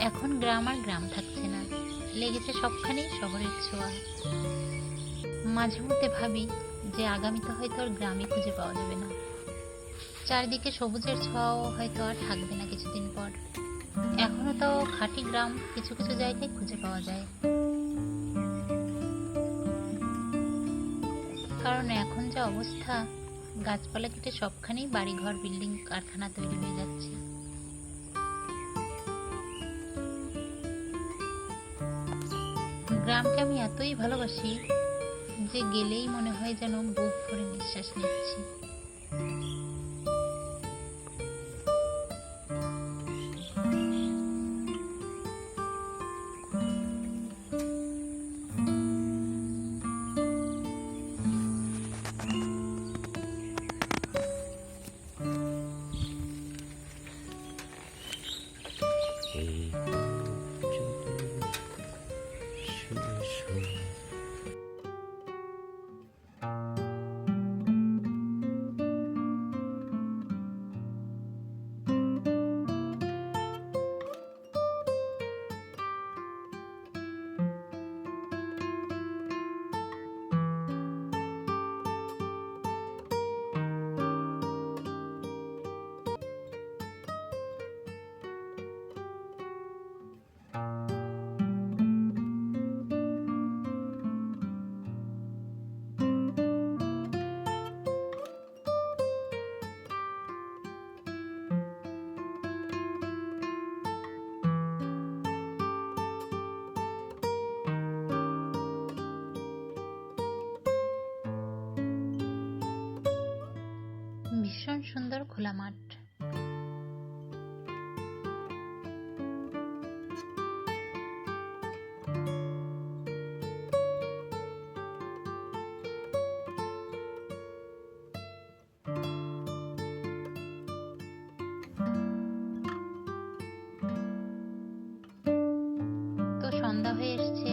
এখন গ্রাম আর গ্রাম থাকছে না। লেগেছে সবখানেই শহরের ছোঁয়া। মাঝে মধ্যে ভাবি যে আগামীতে হয়তো আর গ্রামে খুঁজে পাওয়া যাবে না। চারিদিকে সবুজের ছোঁয়াও হয়তো আর থাকবে না কিছুদিন পর। এখনও তাও খাঁটি গ্রাম, কিছু কিছু জায়গায় খুঁজে পাওয়া যায়। কারণ এখন যা অবস্থা, গাছপালা কেটে সবখানেই বাড়িঘর, বিল্ডিং, কারখানা তৈরি হয়ে যাচ্ছে। গ্রামকে আমি এতই ভালোবাসি যে গেলেই মনে হয় যেন বুক ভরে নিঃশ্বাস নিচ্ছি। এই ভীষণ সুন্দর খোলা মাঠ। সন্ধ্যা হয়ে এসছে